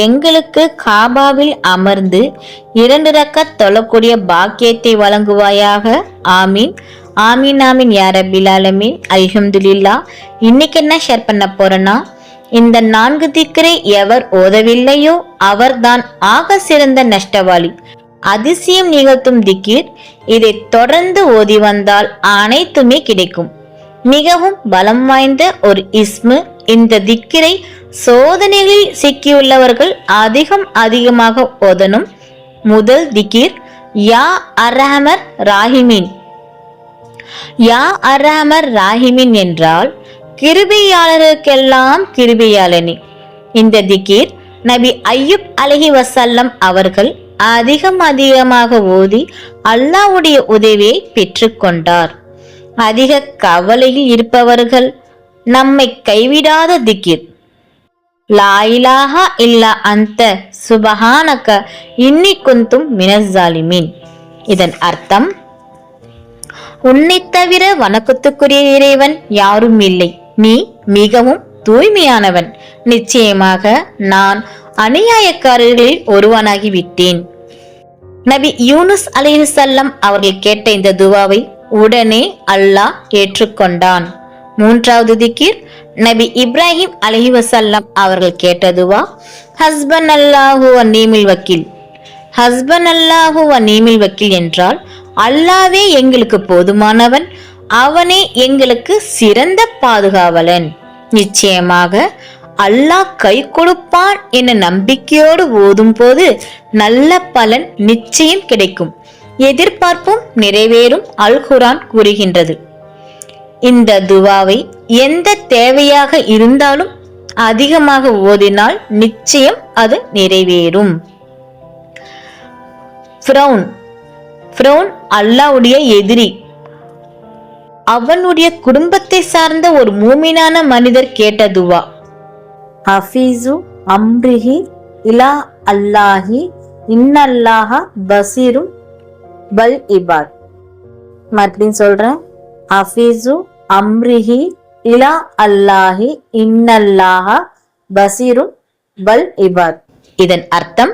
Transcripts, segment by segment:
எங்களுக்கு காபாவில் அமர்ந்து இரண்டு ரக்கத் தொழக்கூடிய பாக்கியத்தை வழங்குவாயாக. ஆமீன். ஆமீன் ஆமீன் யார் அபிலாலமீன் அல்ஹம்துலில்லா. இன்னைக்கு என்ன ஷேர் பண்ண போறேன்னா இந்த நான்கு திக்கரை எவர் ஓதவில்லையோ அவர்தான் ஆக சிறந்த நஷ்டவாளி. அதிசயம் நிகழ்த்தும் திக்கிர் இதை தொடர்ந்து ஓதி வந்தால் அனைத்துமே கிடைக்கும். மிகவும் பலம் வாய்ந்த ஒரு இஸ்மு இந்த திக்கிரை சோதனைகளில் சிக்கியுள்ளவர்கள் அதிகம் அதிகமாக ஒதனும் முதல் திக்கிர் யா அரஹமர் ராஹிமின். யா அரஹமர் ராஹிமின் என்றால் கிருபியாளருக்கெல்லாம் கிருபியாளனி. இந்த திக்கிர் நபி ஐயுப் அலஹி வசல்லம் அவர்கள் அதிகம் அதிகமாக ஓதி அல்லாவுடைய உதவியை பெற்றுக்கொண்டார் அதிக கவலையில் இருப்பவர்கள் நம்மை கைவிடாத திக்கிர். லாயிலாஹா இல்லா அந்த. சுபஹானக இன்னி குந்தும் மினசாலிமீன் இதன் அர்த்தம் உன்னை தவிர வணக்கத்துக்குரிய இறைவன் யாரும் இல்லை. நீ மிகவும் தூய்மையானவன். நிச்சயமாக நான் அநியாயக்காரர்களில் ஒருவனாகி விட்டேன் நபி யூனுஸ் அலிசல்லம் அவர்கள் கேட்ட இந்த துவாவை உடனே அல்லாஹ் ஏற்றுக்கொண்டான். மூன்றாவது திக்கிர் நபி இப்ராஹிம் அலஹி வசல்லாம் அவர்கள் கேட்டதுவா ஹஸ்பன் அல்லாஹு நீமில் வக்கீல். ஹஸ்பன் அல்லாஹு நீமில் வக்கீல் என்றால் அல்லாவே எங்களுக்கு போதுமானவன் அவனே எங்களுக்கு சிறந்த பாதுகாவலன். நிச்சயமாக அல்லாஹ் கை கொடுப்பான் என நம்பிக்கையோடு ஓதும் போது நல்ல பலன் நிச்சயம் கிடைக்கும். எதிர்பார்ப்பும் நிறைவேறும் அல் குரான் கூறுகின்றது. இந்த துவாவை எந்த தேவையாக இருந்தாலும் அதிகமாக ஓதினால் நிச்சயம் அது நிறைவேறும். ஃப்ரௌன் ஃப்ரௌன் அல்லாவுடைய எதிரி. அவனுடைய குடும்பத்தை சார்ந்த ஒரு மூமினான மனிதர் கேட்ட துவா. ஹஃபீசு அம்ரிஹி இலா அல்லாஹி இன்னல்லாஹ பசீரும் பல் இபாத். மறுபடியும் சொல்றேன். ஹஃபீசு அம்ரிஹி இலா அல்லாஹி இன்னல்லாஹ பசீரும் பல் இபாத். இதன் அர்த்தம்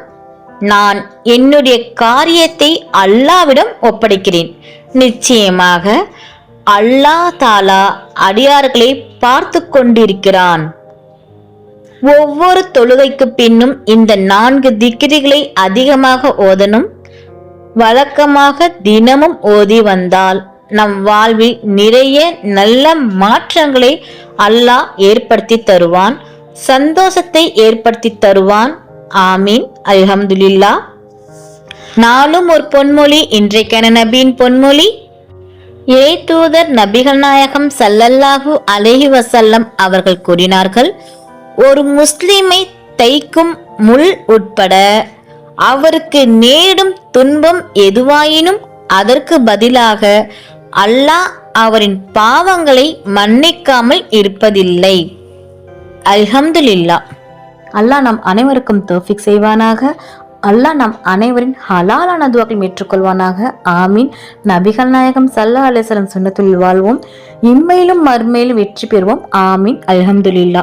நான் என்னுடைய காரியத்தை அல்லாவிடம் ஒப்படைக்கிறேன். நிச்சயமாக அல்லாஹ் தாலா அடியார்களை பார்த்து கொண்டிருக்கிறான். ஒவ்வொரு தொழுகைக்கு பின்னும் இந்த நான்கு திக்கிரிகளை அதிகமாக ஓதணும் வழக்கமாக தினமும் ஓதி வந்தால் நம் வாழ்வில் நிறைய நல்ல மாற்றங்களை அல்லாஹ் ஏற்படுத்தி தருவான். சந்தோஷத்தை ஏற்படுத்தி தருவான். ஆமீன். அல்ஹம்துலில்லா. நாளும் ஒரு பொன்மொழி இன்றைக்கான நபியின் பொன்மொழி. ஏ தூதர் நபிகள் நாயகம் சல்லல்லாஹு அலைஹி வசல்லம் அவர்கள் கூறினார்கள் ஒரு முஸ்லிமை தைக்கும் முள் உட்பட அவருக்கு நேடும் துன்பம் எதுவாயினும் அதற்கு பதிலாக அல்லாஹ் அவரின் பாவங்களை மன்னிக்காமல் இருப்பதில்லை. அல்ஹம்துலில்லா அல்லாஹ் நம் அனைவருக்கும் தோஃபிக் செய்வானாக. அல்லாஹ் நம் அனைவரின் ஹலாலான துவாக்கள் ஏற்றுக்கொள்வானாக. ஆமீன். நபிகள் நாயகம் சல்லா அலிஸ்லம் சுன்னத்துள் வாழ்வோம். இம்மையிலும் மறுமையிலும் வெற்றி பெறுவோம். ஆமீன். அல்ஹம்துலில்லா